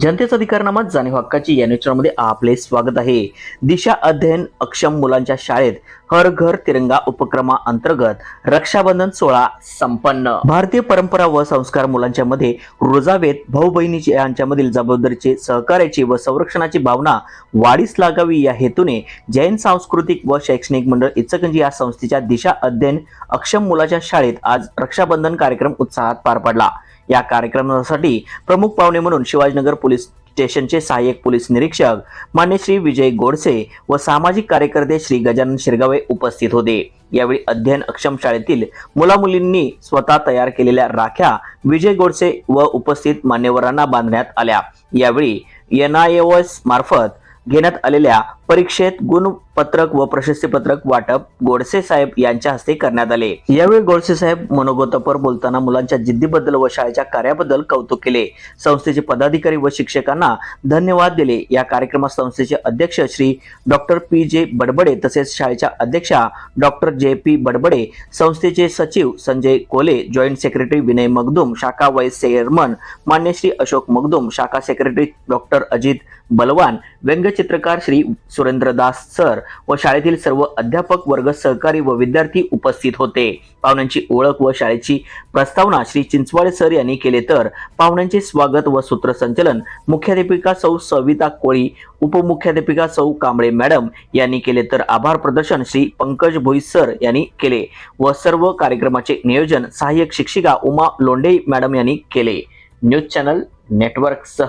जनतेचा अधिकारनामा जाणीव हक्काची या न्यूजमध्ये आपले स्वागत आहे. दिशा अध्ययन अक्षम मुलांच्या शाळेत हर घर तिरंगा उपक्रमा अंतर्गत रक्षाबंधन सोहळा संपन्न. भारतीय परंपरा व संस्कार मुलांच्या मध्ये रुजावेत भाऊ बहिणीची यांच्यामधील जबाबदारीचे सहकार्याची व संरक्षणाची भावना वाढीस लागावी या हेतूने जैन सांस्कृतिक व शैक्षणिक मंडळ इचकंजी या संस्थेच्या दिशा अध्ययन अक्षम मुलाच्या शाळेत आज रक्षाबंधन कार्यक्रम उत्साहात पार पडला. या कार्यक्रमासाठी प्रमुख पाहुणे म्हणून शिवाजीनगर पोलीस स्टेशनचे सहाय्यक पोलीस निरीक्षक मान्य श्री विजय गोडसे व सामाजिक कार्यकर्ते श्री गजानन शिरगावे उपस्थित होते. यावेळी अध्ययन अक्षम शाळेतील मुलामुलींनी स्वतः तयार केलेल्या राख्या विजय गोडसे व उपस्थित मान्यवरांना बांधण्यात आल्या. यावेळी एन आय एस मार्फत घेण्यात आलेल्या परीक्षेत गुणपत्रक व प्रशस्तीपत्रक वाटप गोडसे साहेब यांच्या हस्ते करण्यात आले. यावेळी गोडसे साहेब मनोगतपर बोलताना मुलांच्या जिद्दीबद्दल व शाळेच्या कार्याबद्दल कौतुक केले. संस्थेचे पदाधिकारी व शिक्षकांना धन्यवाद दिले. या कार्यक्रमात संस्थेचे अध्यक्ष श्री डॉक्टर पी. जे. बडबडे तसेच शाळेच्या अध्यक्षा डॉक्टर जे. पी. बडबडे संस्थेचे सचिव संजय कोले जॉईंट सेक्रेटरी विनय मगदुम शाखा वाईस चेअरमन मान्य श्री अशोक मगदुम शाखा सेक्रेटरी डॉक्टर अजित बलवान व्यंगचित्रकार श्री सुरेंद्रदास सर व शाळेतील सर्व अध्यापक वर्ग सहकारी व विद्यार्थी उपस्थित होते. पाहुण्यांची ओळख व शाळेची प्रस्तावना श्री चिंचवाडे सर यांनी केले तर पाहुण्यांचे स्वागत व सूत्रसंचलन मुख्याध्यापिका सौ सविता कोळी उपमुख्याध्यापिका सौ कांबळे मॅडम यांनी केले तर आभार प्रदर्शन श्री पंकज भोई सर यांनी केले व सर्व कार्यक्रमाचे नियोजन सहाय्यक शिक्षिका उमा लोंढे मॅडम यांनी केले. न्यूज चॅनल नेटवर्क सह